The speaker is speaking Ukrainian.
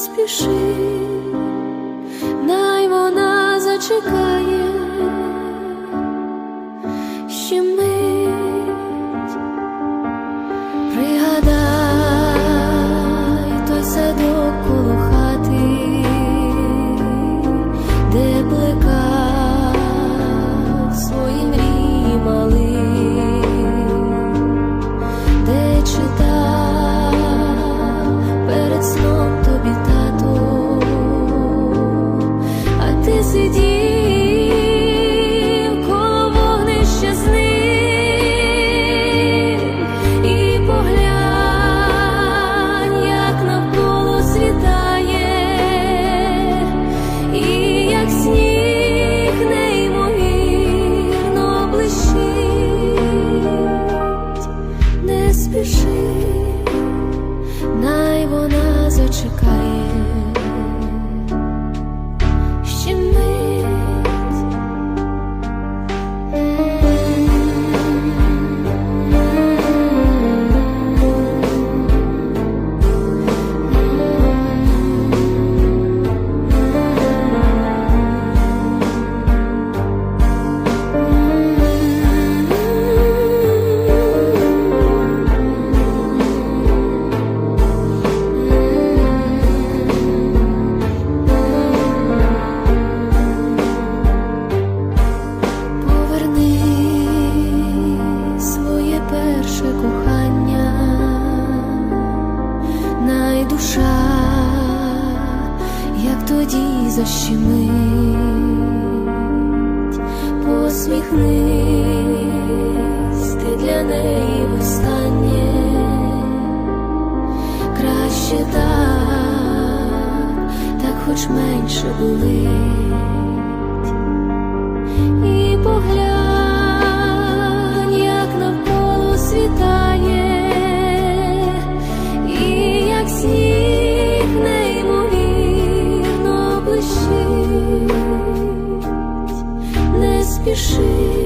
спіши, най вона зачекає, ще мить. Зачекає. Найдуша, як тоді защемить, посміхнись ти для неї востаннє, краще так, так хоч менше болить не спіши,